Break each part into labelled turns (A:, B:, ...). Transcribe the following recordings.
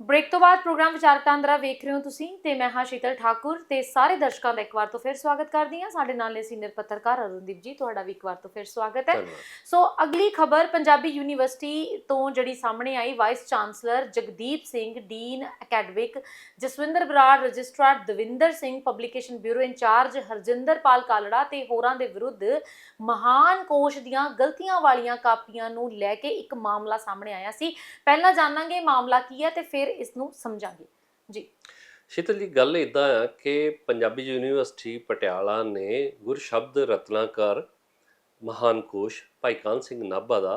A: Break ਤੋਂ ਬਾਅਦ programme ਵਿਚਾਰਕਾਂਦਰਾ ਵੇਖ ਰਹੇ ਹੋ ਤੁਸੀਂ ਤੇ ਮੈਂ ਹਾਂ ਸ਼ੀਤਲ ਠਾਕੁਰ ਤੇ ਸਾਰੇ ਦਰਸ਼ਕਾਂ ਦਾ ਇੱਕ ਵਾਰ ਤੋਂ ਫਿਰ ਸਵਾਗਤ ਕਰਦੀ ਹਾਂ। ਸਾਡੇ ਨਾਲ ਨੇ ਸੀਨੀਅਰ ਪੱਤਰਕਾਰ ਅਰੁਣਦੀਪ ਜੀ ਤੁਹਾਡਾ ਵੀ ਇੱਕ ਵਾਰ ਤੋਂ ਫਿਰ ਸਵਾਗਤ ਹੈ। ਸੋ ਅਗਲੀ ਖਬਰ ਪੰਜਾਬੀ ਯੂਨੀਵਰਸਿਟੀ ਤੋਂ ਜਿਹੜੀ ਸਾਹਮਣੇ ਆਈ vice chancellor Jagdeep Singh dean academic Jaswinder Brar registrar Davinder Singh publication bureau incharge Harjinderpal Kalra ਤੇ ਹੋਰਾਂ ਦੇ ਵਿਰੁੱਧ ਮਹਾਨ ਕੋਸ਼ ਦੀਆਂ ਗਲਤੀਆਂ ਵਾਲੀਆਂ ਕਾਪੀਆਂ ਨੂੰ ਲੈ ਕੇ ਇੱਕ ਮਾਮਲਾ ਸਾਹਮਣੇ ਆਇਆ ਸੀ। ਪਹਿਲਾਂ ਜਾਣਾਂਗੇ ਮਾਮਲਾ ਕੀ ਹੈ ਤੇ ਫਿਰ ਇਸ ਨੂੰ ਸਮਝਾਂਗੇ ਜੀ
B: ਸ਼ੀਤਲ ਜੀ ਗੱਲ ਇਦਾਂ ਆ ਕਿ ਪੰਜਾਬੀ ਯੂਨੀਵਰਸਿਟੀ ਪਟਿਆਲਾ ਨੇ ਗੁਰਸ਼ਬਦ ਰਤਨਾਕਰ ਮਹਾਨ ਕੋਸ਼ ਭਾਈ ਕਾਨ ਸਿੰਘ ਨਾਭਾ ਦਾ।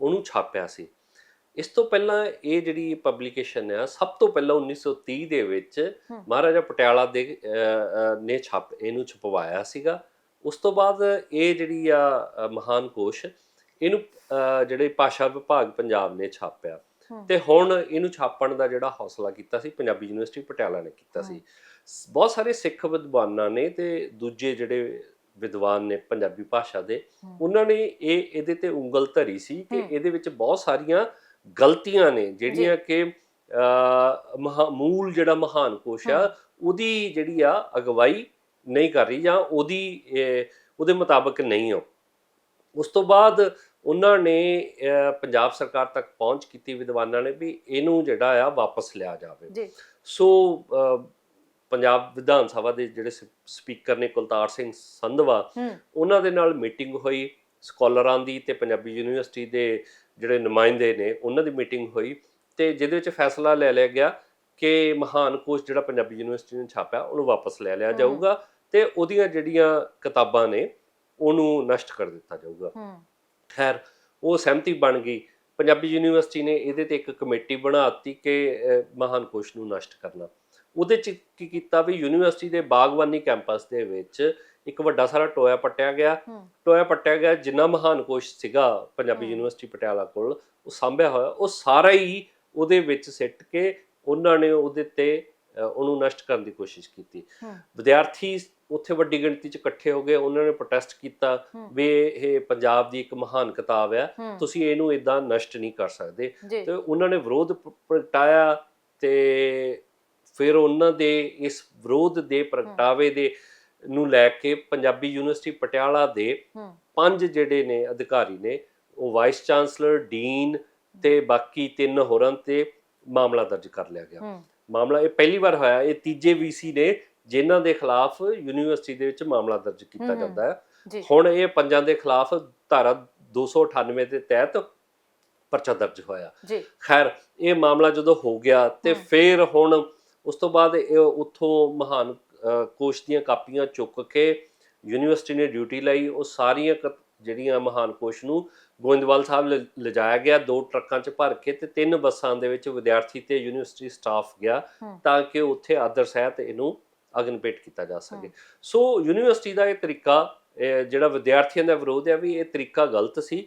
B: ਉਹਨੂੰ ਛਾਪਿਆ ਸੀ ਇਸ ਤੋਂ ਪਹਿਲਾਂ ਇਹ ਜਿਹੜੀ ਪਬਲਿਕੇਸ਼ਨ ਆ ਸਭ ਤੋਂ ਪਹਿਲਾਂ 1930 ਦੇ ਵਿੱਚ। ਮਹਾਰਾਜਾ ਪਟਿਆਲਾ ਦੇ ਨੇ ਛਾਪ ਇਹਨੂੰ ਛਪਵਾਇਆ ਸੀਗਾ ਉਸ ਤੋਂ ਬਾਅਦ ਇਹ ਜਿਹੜੀ ਆ ਮਹਾਨ ਕੋਸ਼ ਇਹਨੂੰ ਜਿਹੜੇ ਭਾਸ਼ਾ ਵਿਭਾਗ ਪੰਜਾਬ ਨੇ ਛਾਪਿਆ। ਤੇ ਹੁਣ ਇਹਨੂੰ ਛਾਪਣ ਦਾ ਜਿਹੜਾ ਹੌਸਲਾ ਕੀਤਾ ਸੀ ਪੰਜਾਬੀ ਯੂਨੀਵਰਸਿਟੀ ਪਟਿਆਲਾ ਨੇ ਕੀਤਾ ਸੀ। ਬਹੁਤ ਸਾਰੇ ਸਿੱਖ ਵਿਦਵਾਨਾਂ ਨੇ ਤੇ ਦੂਜੇ ਜਿਹੜੇ ਵਿਦਵਾਨ ਨੇ ਪੰਜਾਬੀ ਭਾਸ਼ਾ ਦੇ। ਉਹਨਾਂ ਨੇ ਇਹ ਇਹਦੇ ਤੇ ਉਂਗਲ ਧਰੀ ਸੀ ਕਿ। ਇਹਦੇ ਵਿੱਚ ਬਹੁਤ ਸਾਰੀਆਂ ਗਲਤੀਆਂ ਨੇ ਜਿਹੜੀਆਂ ਕਿ ਮੂਲ ਜਿਹੜਾ ਮਹਾਨ ਕੋਸ਼ ਆ ਉਹਦੀ ਜਿਹੜੀ ਆ ਅਗਵਾਈ ਨਹੀਂ ਕਰ ਰਹੀ ਜਾਂ ਉਹਦੀ ਉਹਦੇ ਮੁਤਾਬਕ ਨਹੀਂ ਹੋ ਉਸ ਤੋਂ ਬਾਅਦ ਉਹਨਾਂ ਨੇ ਪੰਜਾਬ ਸਰਕਾਰ ਤੱਕ ਪਹੁੰਚ ਕੀਤੀ ਵਿਦਵਾਨਾਂ ਨੇ ਵੀ ਇਹਨੂੰ ਜਿਹੜਾ ਆ ਵਾਪਸ ਲਿਆ ਜਾਵੇ।
A: ਜੀ।
B: ਸੋ ਪੰਜਾਬ ਵਿਧਾਨ ਸਭਾ ਦੇ ਜਿਹੜੇ ਸਪੀਕਰ ਨੇ ਕੁਲਤਾਰ ਸਿੰਘ ਸੰਧਵਾ ਉਹਨਾਂ ਦੇ ਨਾਲ ਮੀਟਿੰਗ ਹੋਈ। ਸਕਾਲਰਾਂ ਦੀ ਤੇ ਪੰਜਾਬੀ ਯੂਨੀਵਰਸਿਟੀ ਦੇ ਜਿਹੜੇ ਨੁਮਾਇੰਦੇ ਨੇ ਉਹਨਾਂ ਦੀ ਮੀਟਿੰਗ ਹੋਈ ਤੇ ਜਿਹਦੇ ਵਿੱਚ ਫੈਸਲਾ ਲੈ ਲਿਆ ਗਿਆ ਕਿ ਮਹਾਨ ਕੋਸ਼ ਜਿਹੜਾ ਪੰਜਾਬੀ ਯੂਨੀਵਰਸਿਟੀ ਨੇ ਛਾਪਿਆ ਉਹਨੂੰ ਵਾਪਸ ਲੈ ਲਿਆ। ਜਾਊਗਾ ਤੇ ਉਹਦੀਆਂ ਜਿਹੜੀਆਂ ਕਿਤਾਬਾਂ ਨੇ ਉਹਨੂੰ ਨਸ਼ਟ ਕਰ ਦਿੱਤਾ ਜਾਊਗਾ। ਖੈਰ ਉਹ ਸਹਿਮਤੀ ਬਣ ਗਈ। ਪੰਜਾਬੀ ਯੂਨੀਵਰਸਿਟੀ ਨੇ ਇਹਦੇ ਤੇ ਇੱਕ ਕਮੇਟੀ ਬਣਾਤੀ ਕਿ ਮਹਾਨ ਕੋਸ਼ ਨੂੰ ਨਸ਼ਟ ਕਰਨਾ। ਉਹਦੇ ਚ ਕੀ ਕੀਤਾ ਵੀ ਯੂਨੀਵਰਸਿਟੀ ਦੇ ਬਾਗਬਾਨੀ ਕੈਂਪਸ ਦੇ ਵਿੱਚ ਇੱਕ ਵੱਡਾ ਸਾਰਾ ਟੋਇਆ ਪੱਟਿਆ ਗਿਆ। ਟੋਇਆ ਪੱਟਿਆ ਗਿਆ ਜਿੰਨਾ ਮਹਾਨ ਕੋਸ਼ ਸੀਗਾ ਪੰਜਾਬੀ। ਯੂਨੀਵਰਸਿਟੀ ਪਟਿਆਲਾ ਕੋਲ ਉਹ ਸਾਂਭਿਆ ਹੋਇਆ। ਉਹ ਸਾਰਾ ਹੀ ਉਹਦੇ ਵਿੱਚ ਸਿੱਟ ਕੇ ਉਹਨਾਂ ਨੇ ਉਹਦੇ ਤੇ ਉਹਨੂੰ ਨਸ਼ਟ ਕਰਨ ਦੀ ਕੋਸ਼ਿਸ਼ ਕੀਤੀ। ਵਿਦਿਆਰਥੀ ਉੱਥੇ ਵੱਡੀ ਗਿਣਤੀ 'ਚ ਇਕੱਠੇ ਹੋ ਗਏ ਉਹਨਾਂ ਨੇ ਪ੍ਰੋਟੈਸਟ ਕੀਤਾ। ਵੀ ਇਹ ਪੰਜਾਬ ਦੀ ਇੱਕ ਮਹਾਨ ਕਿਤਾਬ ਹੈ ਤੁਸੀਂ ਇਹਨੂੰ ਇਦਾਂ ਨਸ਼ਟ ਨਹੀਂ ਕਰ ਸਕਦੇ। ਤੇ ਉਹਨਾਂ ਨੇ ਵਿਰੋਧ ਪ੍ਰਗਟਾਇਆ ਤੇ ਫਿਰ ਉਹਨਾਂ ਦੇ ਇਸ ਵਿਰੋਧ ਦੇ ਪ੍ਰਗਟਾਵੇ ਦੇ ਨੂੰ ਲੈ ਕੇ ਪੰਜਾਬੀ ਯੂਨੀਵਰਸਿਟੀ ਪਟਿਆਲਾ ਦੇ ਪੰਜ ਜਿਹੜੇ ਨੇ ਅਧਿਕਾਰੀ ਨੇ ਉਹ ਵਾਈਸ ਚਾਂਸਲਰ ਡੀਨ ਤੇ ਬਾਕੀ ਤਿੰਨ ਹੋਰਾਂ ਤੇ ਮਾਮਲਾ ਦਰਜ ਕਰ ਲਿਆ ਗਿਆ। ਮਾਮਲਾ ਇਹ ਪਹਿਲੀ ਵਾਰ ਹੋਇਆ ਇਹ ਤੀਜੇ ਵੀਸੀ ਨੇ ਜਿਨ੍ਹਾਂ ਦੇ ਖਿਲਾਫ ਯੂਨੀਵਰਸਿਟੀ ਦੇ ਵਿੱਚ ਮਾਮਲਾ ਦਰਜ ਕੀਤਾ। ਜਾਂਦਾ ਹੈ ਹੁਣ ਇਹ ਪੰਜਾਂ ਦੇ ਖਿਲਾਫ ਧਾਰਾ 298 ਦੇ ਤਹਿਤ ਪਰਚਾ ਦਰਜ ਹੋਇਆ
A: ਜੀ
B: ਖੈਰ ਇਹ ਮਾਮਲਾ ਜਦੋਂ ਹੋ ਗਿਆ ਤੇ। ਫਿਰ ਹੁਣ ਉਸ ਤੋਂ ਬਾਅਦ ਇਹ ਉੱਥੋਂ ਮਹਾਨ ਕੋਸ਼ ਦੀਆਂ ਕਾਪੀਆਂ ਚੁੱਕ ਕੇ ਯੂਨੀਵਰਸਿਟੀ ਨੇ ਡਿਊਟੀ ਲਈ ਉਹ ਸਾਰੀਆਂ ਜਿਹੜੀਆਂ ਮਹਾਨ ਕੋਸ਼ ਨੂੰ ਗੋਇੰਦਵਾਲ ਸਾਹਿਬ ਲਿਜਾਇਆ ਗਿਆ ਦੋ ਟਰੱਕਾਂ 'ਚ ਭਰ ਕੇ ਤੇ ਤਿੰਨ ਬੱਸਾਂ ਦੇ ਵਿੱਚ ਵਿਦਿਆਰਥੀ ਤੇ ਯੂਨੀਵਰਸਿਟੀ ਸਟਾਫ ਗਿਆ। ਤਾਂ ਕਿ ਉੱਥੇ ਆਦਰ ਸਹਿਤ ਇਹਨੂੰ ਅਗਨਪੇਟ ਕੀਤਾ ਜਾ ਸਕੇ। ਸੋ ਯੂਨੀਵਰਸਿਟੀ ਦਾ ਇਹ ਤਰੀਕਾ ਜਿਹੜਾ ਵਿਦਿਆਰਥੀਆਂ ਦਾ ਵਿਰੋਧ ਹੈ ਵੀ ਇਹ ਤਰੀਕਾ ਗਲਤ ਸੀ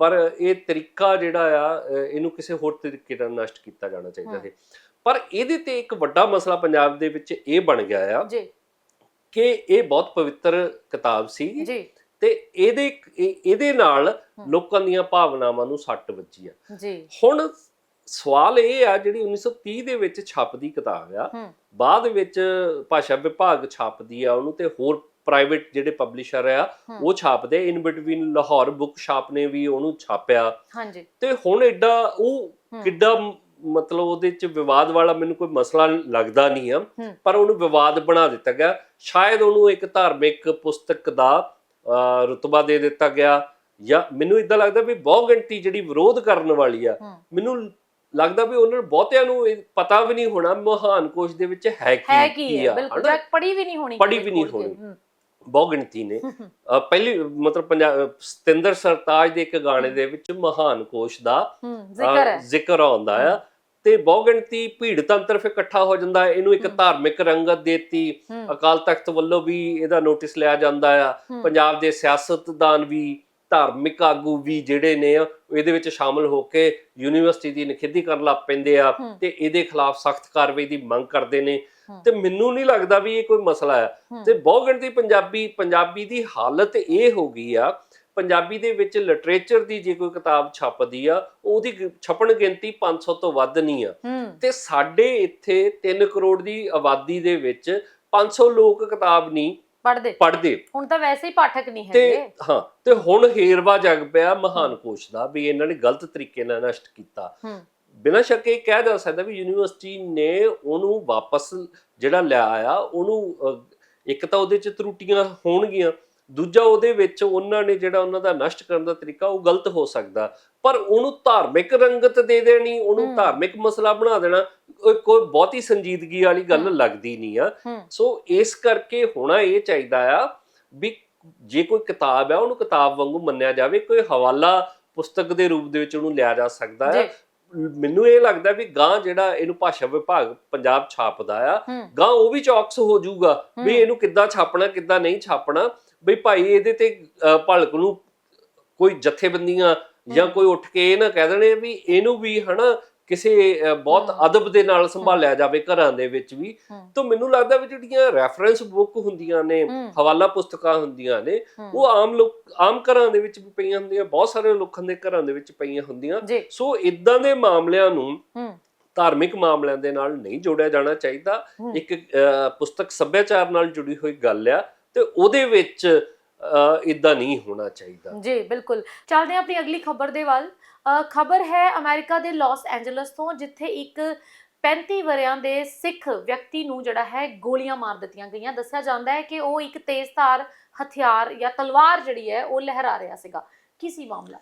B: ਪਰ ਇਹ ਤਰੀਕਾ ਜਿਹੜਾ ਆ ਇਹਨੂੰ ਕਿਸੇ ਹੋਰ ਤਰੀਕੇ ਨਾਲ ਨਸ਼ਟ ਕੀਤਾ ਜਾਣਾ ਚਾਹੀਦਾ। ਸੀ ਪਰ ਇਹਦੇ ਤੇ ਇੱਕ ਵੱਡਾ ਮਸਲਾ ਪੰਜਾਬ ਦੇ ਵਿੱਚ ਇਹ ਬਣ ਗਿਆ ਆ
A: ਜੀ
B: ਕਿ ਇਹ ਬਹੁਤ ਪਵਿੱਤਰ ਕਿਤਾਬ ਸੀ
A: ਜੀ
B: ਤੇ ਇਹਦੇ ਇਹ- ਇਹਦੇ ਨਾਲ। ਲੋਕਾਂ ਦੀਆਂ ਭਾਵਨਾਵਾਂ ਨੂੰ ਸੱਟ ਵੱਜੀ ਆ
A: ਜੀ
B: ਹੁਣ ਸਵਾਲ ਇਹ ਆ ਜਿਹੜੀ 1930 ਦੇ ਵਿੱਚ ਛਪਦੀ ਕਿਤਾਬ ਆ ਬਾਅਦ ਵਿੱਚ ਭਾਸ਼ਾ ਵਿਭਾਗ ਛਾਪਦੀ ਆ ਉਹਨੂੰ ਤੇ ਹੋਰ ਪ੍ਰਾਈਵੇਟ ਜਿਹੜੇ ਪਬਲਿਸ਼ਰ ਆ। ਉਹ ਛਾਪਦੇ in between Lahore book shop ਨੇ ਵੀ ਉਹਨੂੰ ਛਾਪਿਆ
A: ਹਾਂਜੀ
B: ਤੇ ਹੁਣ ਐਡਾ ਉਹ। ਕਿੱਡਾ ਮਤਲਬ ਉਹਦੇ ਚ ਵਿਵਾਦ ਵਾਲਾ ਮੈਨੂੰ ਕੋਈ ਮਸਲਾ ਲੱਗਦਾ ਨਹੀਂ ਆ। ਪਰ ਉਹਨੂੰ ਵਿਵਾਦ ਬਣਾ ਦਿੱਤਾ ਗਿਆ ਸ਼ਾਇਦ ਉਹਨੂੰ ਇੱਕ ਧਾਰਮਿਕ ਪੁਸਤਕ ਦਾ ਰੁਤਬਾ ਦੇ ਦਿੱਤਾ ਗਿਆ ਜਾਂ ਮੈਨੂੰ ਇਦਾਂ ਲੱਗਦਾ ਵੀ ਬਹੁ ਗਿਣਤੀ ਜਿਹੜੀ ਵਿਰੋਧ ਕਰਨ ਵਾਲੀ ਆ ਮੈਨੂੰ ਲੱਗਦਾ ਵੀ ਉਹਨਾਂ ਨੂੰ ਬਹੁਤਿਆਂ ਨੂੰ ਪਤਾ ਵੀ ਨਹੀਂ ਹੋਣਾ ਮਹਾਨ ਕੋਸ਼ ਦੇ ਵਿੱਚ ਹੈ ਕੀ
A: ਹੈ ਕੀ ਹੈ?
B: ਆ,
A: ਬਿਲਕੁਲ ਪੜੀ ਵੀ ਨਹੀਂ ਹੋਣੀ ਕਿਤੇ
B: ਵੀ ਨਹੀਂ। ਹੋਣੀ। ਬਹੁ ਗਿਣਤੀ ਨੇ। ਪਹਿਲੀ ਮਤਲਬ ਪੰਜਾਬ ਸਤਿੰਦਰ ਸਰਤਾਜ ਦੇ ਇੱਕ ਗਾਣੇ ਦੇ ਵਿੱਚ ਮਹਾਨ ਕੋਸ਼ ਦਾ
A: ਜ਼ਿਕਰ
B: ਆਉਂਦਾ ਆ। ਤੇ ਬਹੁਗਿਣਤੀ ਭੀੜ ਤੰਤਰ ਫਿਰ ਇਕੱਠਾ ਹੋ ਜਾਂਦਾ ਇਹਨੂੰ ਇੱਕ। ਧਾਰਮਿਕ ਰੰਗਤ ਦੇਤੀ। ਅਕਾਲ ਤਖਤ ਵੱਲੋਂ ਵੀ ਇਹਦਾ ਨੋਟਿਸ ਲਿਆ ਜਾਂਦਾ ਆ। ਪੰਜਾਬ ਦੇ ਸਿਆਸਤਦਾਨ ਵੀ ਧਾਰਮਿਕ ਆਗੂ ਵੀ ਜਿਹੜੇ ਨੇ ਇਹਦੇ ਵਿੱਚ ਸ਼ਾਮਲ ਹੋ ਕੇ ਯੂਨੀਵਰਸਿਟੀ ਦੀ ਨਿਖੇਧੀ ਕਰਨ ਲੱਗ ਪੈਂਦੇ ਆ। ਤੇ ਇਹਦੇ ਖਿਲਾਫ ਸਖਤ ਕਾਰਵਾਈ ਦੀ ਮੰਗ ਕਰਦੇ ਨੇ। ਤੇ ਮੈਨੂੰ ਨਹੀਂ ਲੱਗਦਾ ਵੀ ਇਹ ਕੋਈ ਮਸਲਾ ਹੂੰ, ਤੇ ਬਹੁਗਿਣਤੀ ਪੰਜਾਬੀ ਪੰਜਾਬੀ ਦੀ ਹਾਲਤ ਇਹ ਹੋ ਗਈ ਆ ਪੰਜਾਬੀ ਦੇ ਵਿੱਚ ਲਿਟਰੇਚਰ ਦੀ ਜੇ ਕੋਈ ਕਿਤਾਬ ਛਪਦੀ ਆ ਉਹਦੀ ਛਪਣ ਗਿਣਤੀ 500 ਤੋਂ ਵੱਧ ਨਹੀਂ ਆ। ਤੇ ਸਾਡੇ ਇੱਥੇ 3 ਕਰੋੜ ਦੀ ਆਬਾਦੀ ਦੇ ਵਿੱਚ 500 ਲੋਕ ਕਿਤਾਬ ਨਹੀਂ
A: ਪੜਦੇ
B: ਪੜ੍ਹਦੇ।
A: ਹੁਣ ਤਾਂ ਵੈਸੇ ਹੀ ਪਾਠਕ ਨਹੀਂ
B: ਤੇ
A: ਹੈਗੇ।
B: ਹਾਂ ਤੇ ਹੁਣ ਹੇਰਵਾ ਜਗ ਪਿਆ ਮਹਾਨ ਕੋਸ਼ ਦਾ ਵੀ ਇਹਨਾਂ ਨੇ ਗਲਤ ਤਰੀਕੇ ਨਾਲ ਨਸ਼ਟ ਕੀਤਾ। ਬਿਨਾਂ ਸ਼ੱਕ ਇਹ ਕਹਿ ਜਾ ਸਕਦਾ ਵੀ ਯੂਨੀਵਰਸਿਟੀ ਨੇ ਉਹਨੂੰ ਵਾਪਸ ਜਿਹੜਾ ਲਿਆ ਆ ਉਹਨੂੰ ਇੱਕ ਤਾਂ ਉਹਦੇ ਚ ਤਰੁੱਟੀਆਂ ਹੋਣਗੀਆਂ ਦੂਜਾ ਉਹਦੇ ਵਿੱਚ ਉਹਨਾਂ ਨੇ ਜਿਹੜਾ ਉਹਨਾਂ ਦਾ ਨਸ਼ਟ ਕਰਨ ਦਾ ਤਰੀਕਾ ਉਹ ਗਲਤ ਹੋ ਸਕਦਾ। ਪਰ ਉਹਨੂੰ ਧਾਰਮਿਕ ਰੰਗਤ ਦੇ ਦੇਣੀ ਉਹਨੂੰ
A: ਹੂੰ।
B: ਧਾਰਮਿਕ ਮਸਲਾ ਬਣਾ ਦੇਣਾ ਕੋਈ ਬਹੁਤੀ ਸੰਜੀਦਗੀ ਵਾਲੀ ਗੱਲ
A: ਹੂੰ।
B: ਲੱਗਦੀ ਨਹੀਂ ਆ।
A: ਹੂੰ।
B: ਸੋ ਇਸ ਕਰਕੇ ਹੋਣਾ ਇਹ ਚਾਹੀਦਾ ਆ ਵੀ ਜੇ ਕੋਈ ਕਿਤਾਬ ਆ ਉਹਨੂੰ ਕਿਤਾਬ ਵਾਂਗੂ ਮੰਨਿਆ ਜਾਵੇ ਕੋਈ ਹਵਾਲਾ ਪੁਸਤਕ ਦੇ ਰੂਪ ਦੇ ਵਿੱਚ ਉਹਨੂੰ ਲਿਆ ਜਾ ਸਕਦਾ ਹੈ ਮੈਨੂੰ ਇਹ ਲੱਗਦਾ ਵੀ ਗਾਂ ਜਿਹੜਾ ਇਹਨੂੰ ਭਾਸ਼ਾ ਵਿਭਾਗ ਪੰਜਾਬ ਛਾਪਦਾ ਆ
A: ਹੂੰ।
B: ਗਾਂ ਉਹ ਵੀ ਚੌਕਸ ਹੋ ਜਾਊਗਾ ਵੀ
A: ਹੂੰ।
B: ਇਹਨੂੰ ਕਿੱਦਾਂ ਛਾਪਣਾ ਕਿੱਦਾਂ ਨਹੀਂ ਛਾਪਣਾ। ਬਈ ਭਾਈ ਇਹਦੇ ਤੇ ਭਲਕ ਨੂੰ ਕੋਈ ਜਥੇਬੰਦੀਆਂ ਜਾਂ। ਕੋਈ ਉੱਠ ਕੇ ਇਹ ਨਾ ਕਹਿ ਦੇਣੇ ਵੀ ਇਹਨੂੰ ਵੀ ਹਨਾ ਕਿਸੇ ਬਹੁਤ। ਅਦਬ ਦੇ ਨਾਲ ਸੰਭਾਲਿਆ ਜਾਵੇ ਘਰਾਂ ਦੇ ਵਿੱਚ ਵੀ ਤਾਂ ਮੈਨੂੰ ਲੱਗਦਾ ਵੀ ਜਿਹੜੀਆਂ ਰੈਫਰੈਂਸ ਬੁੱਕ ਹੁੰਦੀਆਂ ਨੇ। ਹਵਾਲਾ ਪੁਸਤਕਾਂ ਹੁੰਦੀਆਂ ਨੇ। ਉਹ ਆਮ ਲੋਕ ਆਮ ਘਰਾਂ ਦੇ ਵਿੱਚ ਵੀ ਪਈਆਂ ਹੁੰਦੀਆਂ ਬਹੁਤ ਸਾਰੇ ਲੋਕਾਂ ਦੇ ਘਰਾਂ ਦੇ ਵਿੱਚ ਪਈਆਂ ਹੁੰਦੀਆਂ ਸੋ ਇਦਾਂ ਦੇ ਮਾਮਲਿਆਂ ਨੂੰ ਧਾਰਮਿਕ ਮਾਮਲਿਆਂ ਦੇ ਨਾਲ ਨਹੀਂ ਜੋੜਿਆ ਜਾਣਾ ਚਾਹੀਦਾ। ਇੱਕ ਪੁਸਤਕ ਸੱਭਿਆਚਾਰ ਨਾਲ ਜੁੜੀ ਹੋਈ ਗੱਲ ਆ ਤੇ ਉਹਦੇ ਵਿੱਚ ਇਦਾਂ ਨਹੀਂ ਹੋਣਾ ਚਾਹੀਦਾ।
A: ਜੀ ਬਿਲਕੁਲ। ਚੱਲਦੇ ਹਾਂ ਆਪਣੀ ਅਗਲੀ ਖਬਰ ਦੇ ਵੱਲ। ਖਬਰ ਹੈ ਅਮਰੀਕਾ ਦੇ ਲਾਸ ਐਂਜਲਸ ਤੋਂ ਜਿੱਥੇ ਇੱਕ 35 ਵਰਿਆਂ ਦੇ ਸਿੱਖ ਵਿਅਕਤੀ ਨੂੰ ਜਿਹੜਾ ਹੈ ਗੋਲੀਆਂ ਮਾਰ ਦਿੱਤੀਆਂ ਗਈਆਂ। ਦੱਸਿਆ ਜਾਂਦਾ ਹੈ ਕਿ ਉਹ ਇੱਕ ਤੇਜ਼ਧਾਰ ਹਥਿਆਰ ਜਾਂ ਤਲਵਾਰ ਜਿਹੜੀ ਹੈ ਉਹ ਲਹਿਰਾ ਰਿਹਾ ਸੀਗਾ। ਕੀ ਸੀ ਮਾਮਲਾ?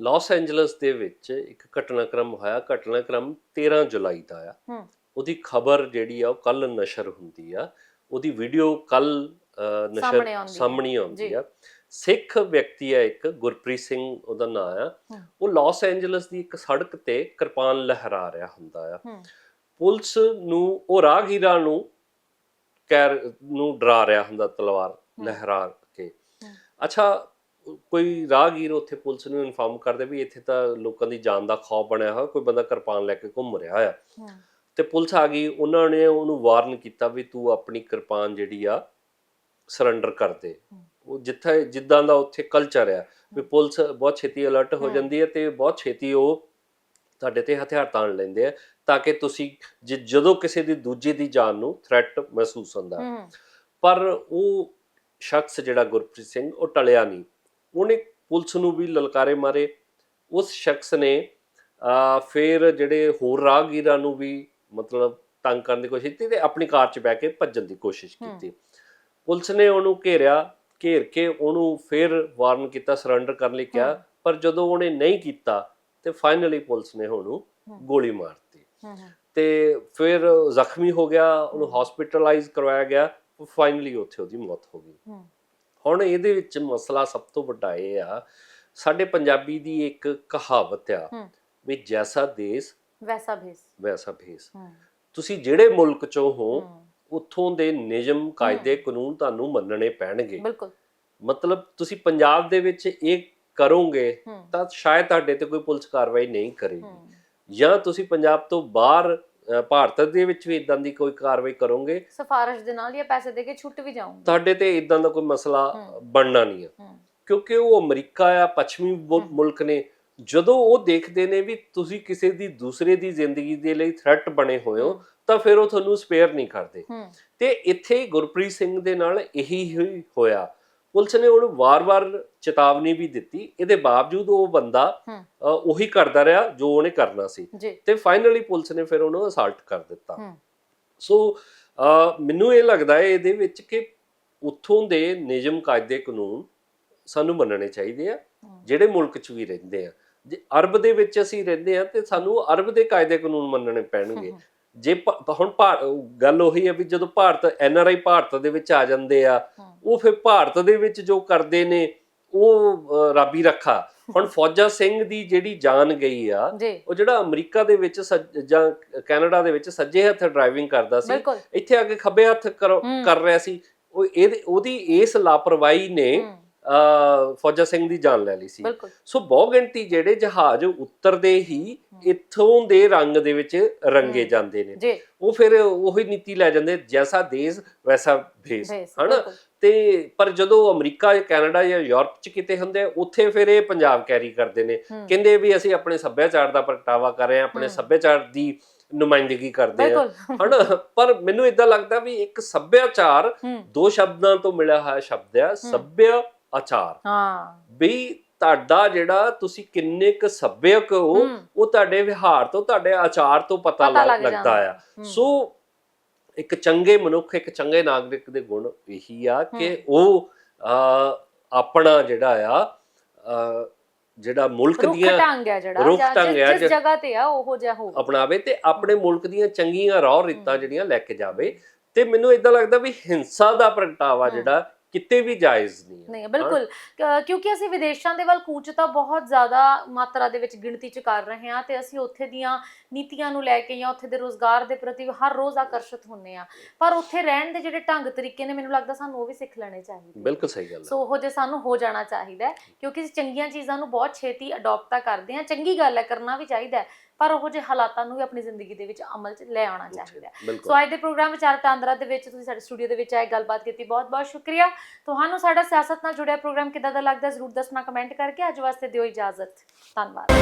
B: ਲਾਸ ਐਂਜਲਸ ਦੇ ਵਿੱਚ ਇੱਕ ਘਟਨਾਕ੍ਰਮ ਹੋਇਆ। ਘਟਨਾਕ੍ਰਮ 13 ਜੁਲਾਈ ਦਾ ਆ।
A: ਹੂੰ।
B: ਉਹਦੀ ਖਬਰ ਜਿਹੜੀ ਆ ਉਹ ਕੱਲ ਨਸ਼ਰ ਹੁੰਦੀ ਆ। ਉਹਦੀ ਵੀਡੀਓ ਕੱਲ ਨਸ਼ਰ
A: ਸਾਹਮਣੇ ਆਉਂਦੀ ਹੈ।
B: ਸਾਹਮਣੇ ਆਉਂਦੀ
A: ਜੀ।
B: ਆ ਸਿੱਖ ਵਿਅਕਤੀ ਆ ਇੱਕ ਗੁਰਪ੍ਰੀਤ ਸਿੰਘ ਉਹਦਾ ਨਾਮ ਆ
A: ਹੂੰ।
B: ਉਹ ਲਾਸ ਐਂਜਲਸ ਦੀ ਇੱਕ ਸੜਕ ਤੇ ਕਿਰਪਾਨ ਲਹਿਰਾ ਰਿਹਾ ਹੁੰਦਾ ਆ
A: ਹੂੰ
B: ਪੁਲਿਸ ਨੂੰ ਉਹ ਰਾਹਗੀਰਾਂ ਨੂੰ ਕੈਰ ਨੂੰ ਡਰਾ ਰਿਹਾ ਹੁੰਦਾ ਤਲਵਾਰ
A: ਹੂੰ।
B: ਲਹਿਰਾ ਕੇ
A: ਹੂੰ।
B: ਅੱਛਾ ਕੋਈ ਰਾਹਗੀਰ ਉੱਥੇ ਪੁਲਿਸ ਨੂੰ ਇਨਫਾਰਮ ਕਰਦੇ ਵੀ ਇੱਥੇ ਤਾਂ ਲੋਕਾਂ ਦੀ ਜਾਨ ਦਾ ਖੌਫ ਬਣਿਆ ਹੋਇਆ ਕੋਈ ਬੰਦਾ ਕਿਰਪਾਨ ਲੈ ਕੇ ਘੁੰਮ ਰਿਹਾ ਆ
A: ਹੂੰ
B: ਤੇ ਪੁਲਿਸ ਆ ਗਈ ਉਹਨਾਂ ਨੇ ਉਹਨੂੰ ਵਾਰਨ ਕੀਤਾ ਵੀ ਤੂੰ ਆਪਣੀ ਕਿਰਪਾਨ ਜਿਹੜੀ ਆ ਸਰੈਂਡਰ ਕਰ ਦੇ
A: ਹੂੰ।
B: ਉਹ ਜਿੱਥੇ ਜਿੱਦਾਂ ਦਾ ਉੱਥੇ ਕਲਚਰ ਆ ਵੀ ਪੁਲਿਸ ਬਹੁਤ ਛੇਤੀ ਅਲਰਟ ਹੋ। ਜਾਂਦੀ ਹੈ ਤੇ ਬਹੁਤ ਛੇਤੀ ਉਹ ਤੁਹਾਡੇ ਤੇ ਹਥਿਆਰ ਤਾਣ ਲੈਂਦੇ ਆ ਤਾਂ ਕਿ ਤੁਸੀਂ ਜਦੋਂ ਕਿਸੇ ਦੀ ਦੂਜੇ ਦੀ ਜਾਨ ਨੂੰ ਥ੍ਰੈਟ ਮਹਿਸੂਸ ਹੁੰਦਾ। ਪਰ ਉਹ ਸ਼ਖਸ ਜਿਹੜਾ ਗੁਰਪ੍ਰੀਤ ਸਿੰਘ ਉਹ ਟਲਿਆ ਨਹੀਂ। ਉਹਨੇ ਪੁਲਿਸ ਨੂੰ ਵੀ ਲਲਕਾਰੇ ਮਾਰੇ। ਉਸ ਸ਼ਖਸ ਨੇ ਆ ਫਿਰ ਜਿਹੜੇ ਹੋਰ ਰਾਹਗੀਰਾਂ ਨੂੰ ਵੀ ਮਤਲਬ ਤੰਗ ਕਰਨ ਦੀ ਕੋਸ਼ਿਸ਼ ਕੀਤੀ ਤੇ ਆਪਣੀ ਕਾਰ 'ਚ ਬਹਿ ਕੇ ਭੱਜਣ ਦੀ ਕੋਸ਼ਿਸ਼। ਕੀਤੀ। ਪੁਲਿਸ ਨੇ ਉਹਨੂੰ ਘੇਰਿਆ ਘੇਰ ਕੇ ਉਹਨੂੰ ਫਿਰ ਵਾਰਨ ਕੀਤਾ ਸਰੈਂਡਰ ਕਰਨ ਲਈ ਕਿਹਾ। ਪਰ ਜਦੋਂ ਉਹਨੇ ਨਹੀਂ ਕੀਤਾ ਤੇ ਫਾਈਨਲੀ ਪੁਲਿਸ ਨੇ ਉਹਨੂੰ। ਗੋਲੀ ਮਾਰਤੀ। ਤੇ ਫਿਰ ਜ਼ਖਮੀ ਹੋ ਗਿਆ ਉਹਨੂੰ ਹਸਪੀਟਲਾਈਜ਼ ਕਰਵਾਇਆ ਗਿਆ ਫਾਈਨਲੀ ਉੱਥੇ ਉਹਦੀ ਮੌਤ ਹੋ ਗਈ। ਹੁਣ ਇਹਦੇ ਵਿੱਚ ਮਸਲਾ ਸਭ ਤੋਂ ਵੱਡਾ ਇਹ ਆ ਸਾਡੇ ਪੰਜਾਬੀ ਦੀ ਇੱਕ ਕਹਾਵਤ ਆ। ਵੀ ਜੈਸਾ ਦੇਸ
A: ਵੈਸਾ ਭੇਸ।
B: ਵੈਸਾ ਭੇਸ। ਤੁਸੀਂ ਜਿਹੜੇ ਮੁਲਕ ਚੋਂ ਹੂੰ। ਉੱਥੋਂ ਦੇ ਨਿਯਮ ਕਾਇਦੇ ਕਾਨੂੰਨ ਤੁਹਾਨੂੰ ਮੰਨਣੇ ਪੈਣਗੇ।
A: ਬਿਲਕੁਲ।
B: ਮਤਲਬ ਤੁਸੀਂ ਪੰਜਾਬ ਦੇ ਵਿੱਚ ਇਹ ਕਰੋਗੇ ਤਾਂ ਸ਼ਾਇਦ ਤੁਹਾਡੇ ਤੇ ਕੋਈ ਪੁਲਿਸ ਕਾਰਵਾਈ ਨਹੀਂ ਕਰੇਗੀ। ਜਾਂ ਤੁਸੀਂ ਪੰਜਾਬ ਤੋਂ ਬਾਹਰ ਭਾਰਤ ਦੇ ਵਿੱਚ ਵੀ ਇਦਾਂ ਦੀ ਕੋਈ ਕਾਰਵਾਈ ਕਰੋਗੇ।
A: ਸਿਫਾਰਿਸ਼ ਦੇ ਨਾਲ ਜਾਂ ਪੈਸੇ ਦੇ ਕੇ ਛੁੱਟ ਵੀ ਜਾਊਂਗੀ
B: ਤੁਹਾਡੇ ਤੇ ਇਦਾਂ ਦਾ ਕੋਈ ਮਸਲਾ। ਬਣਨਾ ਨਹੀਂ ਹੈ। ਕਿਉਂਕਿ ਉਹ ਅਮਰੀਕਾ ਆ ਪੱਛਮੀ। ਮੁਲਕ ਨੇ ਜਦੋਂ ਉਹ ਦੇਖਦੇ ਨੇ ਵੀ ਤੁਸੀਂ ਕਿਸੇ ਦੀ ਦੂਸਰੇ ਦੀ ਜ਼ਿੰਦਗੀ ਦੇ ਲਈ ਥ੍ਰੈਟ ਬਣੇ ਹੋਏ ਹੋ। ਤਾਂ ਫਿਰ ਉਹ ਤੁਹਾਨੂੰ ਸਪੇਅਰ ਨਹੀਂ ਕਰਦੇ। ਤੇ ਇੱਥੇ ਗੁਰਪ੍ਰੀਤ ਸਿੰਘ ਦੇ ਨਾਲ ਇਹੀ ਹੀ ਹੋਇਆ। ਪੁਲਿਸ ਨੇ ਉਹਨੂੰ ਵਾਰ-ਵਾਰ ਚੇਤਾਵਨੀ ਵੀ ਦਿੱਤੀ। ਇਹਦੇ ਬਾਵਜੂਦ ਉਹ ਬੰਦਾ ਉਹੀ ਕਰਦਾ ਰਿਹਾ ਜੋ ਉਹਨੇ ਕਰਨਾ ਸੀ। ਤੇ ਫਾਈਨਲੀ ਪੁਲਿਸ ਨੇ ਫਿਰ ਉਹਨੂੰ ਅਸਾਲਟ ਕਰ ਦਿੱਤਾ। ਸੋ ਮੈਨੂੰ ਇਹ ਲੱਗਦਾ ਹੈ ਇਹਦੇ ਵਿੱਚ ਕਿ ਉੱਥੋਂ ਦੇ ਨਿਯਮ ਕਾਇਦੇ ਕਾਨੂੰਨ ਸਾਨੂੰ ਮੰਨਣੇ ਚਾਹੀਦੇ ਆ। ਜਿਹੜੇ ਮੁਲਕ 'ਚ ਵੀ ਰਹਿੰਦੇ ਆ। ਜੇ ਅਰਬ ਦੇ ਵਿੱਚ ਅਸੀਂ ਰਹਿੰਦੇ ਆ ਤੇ ਸਾਨੂੰ ਅਰਬ ਦੇ ਕਾਇਦੇ ਕਾਨੂੰਨ ਮੰਨਣੇ ਪੈਣਗੇ। ਜੇ ਹੁਣ ਗੱਲ ਉਹੀ ਹੈ ਵੀ ਜਦੋਂ Bharat N R I Bharat ਦੇ ਵਿੱਚ ਆ ਜਾਂਦੇ ਆ। ਉਹ ਫਿਰ ਭਾਰਤ ਦੇ ਵਿੱਚ ਜੋ ਕਰਦੇ ਨੇ ਉਹ ਰੱਬੀ ਰੱਖਾ। ਹੁਣ ਫੌਜਾ ਸਿੰਘ ਦੀ ਜਿਹੜੀ ਜਾਨ ਗਈ ਆ ਉਹ ਜਿਹੜਾ ਅਮਰੀਕਾ ਦੇ ਵਿੱਚ ਜਾਂ ਕੈਨੇਡਾ ਦੇ ਵਿੱਚ ਸੱਜੇ ਹੱਥ ਡਰਾਈਵਿੰਗ ਕਰਦਾ ਸੀ ਇੱਥੇ ਆ ਕੇ ਖੱਬੇ ਹੱਥ ਕਰੋ- ਰਿਹਾ ਸੀ। ਉਹ ਇਹਦੇ ਉਹਦੀ ਇਸ ਲਾਪਰਵਾਹੀ ਨੇ ਫੌਜਾ ਸਿੰਘ ਦੀ ਜਾਨ ਲੈ ਲਈ ਸੀ। ਸੋ ਬਹੁ ਗਿਣਤੀ ਜਿਹੜੇ ਜਹਾਜ਼ ਉਤਰਦੇ ਹੀ ਇੱਥੋਂ ਦੇ ਰੰਗ ਦੇ ਵਿੱਚ ਰੰਗੇ। ਜਾਂਦੇ ਨੇ। ਉਹ ਫਿਰ ਉਹੀ ਨੀਤੀ ਲੈ ਜਾਂਦੇ ਜੈਸਾ ਦੇਸ਼ ਵੈਸਾ ਭੇਸ ਹਨਾ। ਤੇ ਪਰ ਜਦੋਂ ਅਮਰੀਕਾ ਜਾਂ ਕੈਨੇਡਾ ਜਾਂ ਯੂਰਪ ਚ ਕਿਤੇ ਹੁੰਦੇ ਉੱਥੇ ਫਿਰ ਇਹ ਪੰਜਾਬ ਕੈਰੀ ਕਰਦੇ ਨੇ। ਕਹਿੰਦੇ ਵੀ ਅਸੀਂ ਆਪਣੇ ਸੱਭਿਆਚਾਰ ਦਾ ਪ੍ਰਗਟਾਵਾ ਕਰ ਰਹੇ ਹਾਂ ਆਪਣੇ। ਸੱਭਿਆਚਾਰ ਦੀ ਨੁਮਾਇੰਦਗੀ ਕਰਦੇ ਆ ਹਨਾ? ਪਰ ਮੈਨੂੰ ਇਦਾਂ ਲੱਗਦਾ ਵੀ ਇੱਕ ਸੱਭਿਆਚਾਰ ਦੋ ਸ਼ਬਦਾਂ ਤੋਂ ਮਿਲਿਆ ਹੋਇਆ ਸ਼ਬਦ ਆ ਸੱਭਿਆ ਆਚਾਰ
A: ਹਾਂ
B: ਵੀ ਤੁਹਾਡਾ ਜਿਹੜਾ ਤੁਸੀਂ ਕਿੰਨੇ ਕੁ ਸੱਭਿਅਕ ਹੋ ਉਹ ਤੁਹਾਡੇ ਵਿਹਾਰ ਤੋਂ ਤੁਹਾਡੇ ਆਚਾਰ ਤੋਂ ਪਤਾ
A: ਪਤਾ
B: ਲੱਗ-
A: ਲੱਗ
B: ਲੱਗਦਾ। ਆ। ਸੋ ਇੱਕ ਚੰਗੇ ਮਨੁੱਖ ਇੱਕ ਚੰਗੇ ਨਾਗਰਿਕ ਦੇ ਗੁਣ ਇਹੀ ਆ ਕਿ ਉਹ ਆਪਣਾ ਜਿਹੜਾ ਆ ਜਿਹੜਾ ਮੁਲਕ
A: ਰੁੱਖ
B: ਦੀਆਂ
A: ਢੰਗ ਹੈ ਜਿਹੜਾ
B: ਰੁੱਖ ਢੰਗ
A: ਜਿਸ
B: ਹੈ
A: ਜਿਸ
B: ਜ-
A: ਜਗ੍ਹਾ ਤੇ ਆ ਉਹੋ ਜਿਹਾ ਹੋਵੇ
B: ਅਪਣਾਵੇ ਤੇ ਆਪਣੇ ਮੁਲਕ ਦੀਆਂ ਚੰਗੀਆਂ ਰੌ ਰੀਤਾਂ। ਜਿਹੜੀਆਂ ਲੈ ਕੇ ਜਾਵੇ ਤੇ ਮੈਨੂੰ ਇਦਾਂ ਲੱਗਦਾ ਵੀ ਹਿੰਸਾ ਦਾ ਪ੍ਰਗਟਾਵਾ। ਜਿਹੜਾ ਕਿਤੇ ਵੀ ਜਾਇਜ਼ ਨਹੀਂ ਹੈ
A: ਨਹੀਂ ਬਿਲਕੁਲ। ਕ- ਕਿਉਂਕਿ ਅਸੀਂ ਵਿਦੇਸ਼ਾਂ ਦੇ ਵੱਲ ਕੂਚ ਤਾਂ ਬਹੁਤ ਜ਼ਿਆਦਾ ਮਾਤਰਾ ਦੇ ਵਿੱਚ ਗਿਣਤੀ ਚ ਕਰ ਰਹੇ ਹਾਂ ਤੇ ਅਸੀਂ ਉੱਥੇ ਦੀਆਂ ਨੀਤੀਆਂ ਨੂੰ ਲੈ ਕੇ ਜਾਂ ਉੱਥੇ ਦੇ ਰੋਜ਼ਗਾਰ ਦੇ ਪ੍ਰਤੀ ਹਰ ਰੋਜ਼ ਆਕਰਸ਼ਿਤ ਹੁੰਨੇ ਆ ਪਰ ਉੱਥੇ ਰਹਿਣ ਦੇ ਜਿਹੜੇ ਢੰਗ ਤਰੀਕੇ ਨੇ ਮੈਨੂੰ ਲੱਗਦਾ ਸਾਨੂੰ ਉਹ ਵੀ ਸਿੱਖ ਲੈਣੇ ਚਾਹੀਦੇ
B: ਬਿਲਕੁਲ ਸਹੀ ਗੱਲ ਹੈ।
A: ਸੋ ਉਹ ਜੇ ਸਾਨੂੰ ਹੋ ਜਾਣਾ ਚਾਹੀਦਾ ਕਿਉਂਕਿ ਚੰਗੀਆਂ ਚੀਜ਼ਾਂ ਨੂੰ ਬਹੁਤ ਛੇਤੀ ਅਡਾਪਟ ਤਾਂ ਕਰਦੇ ਹਾਂ ਚੰਗੀ ਗੱਲ ਹੈ ਕਰਨਾ ਵੀ ਚਾਹੀਦਾ ਪਰ ਉਹ ਜਿਹੇ ਹਾਲਾਤਾਂ ਨੂੰ ਵੀ ਆਪਣੀ ਜ਼ਿੰਦਗੀ ਦੇ ਵਿੱਚ ਅਮਲ 'ਚ ਲੈ ਆਉਣਾ ਚਾਹੀਦਾ ਸੋ ਅੱਜ ਦੇ ਪ੍ਰੋਗਰਾਮ ਵਿੱਚ ਆਰ ਟਾਂਦਰਾ ਦੇ ਵਿੱਚ ਤੁਸੀਂ ਸਾਡੇ ਸਟੂਡੀਓ ਦੇ ਵਿੱਚ ਆਏ ਗੱਲਬਾਤ ਕੀਤੀ ਬਹੁਤ ਬਹੁਤ ਸ਼ੁਕਰੀਆ। ਤੁਹਾਨੂੰ ਸਾਡਾ ਸਿਆਸਤ ਨਾਲ ਜੁੜਿਆ ਪ੍ਰੋਗਰਾਮ ਕਿੱਦਾਂ ਦਾ ਲੱਗਦਾ ਜ਼ਰੂਰ ਦੱਸਣਾ ਕਮੈਂਟ ਕਰਕੇ। ਅੱਜ ਵਾਸਤੇ ਦਿਓ ਇਜਾਜ਼ਤ। ਧੰਨਵਾਦ।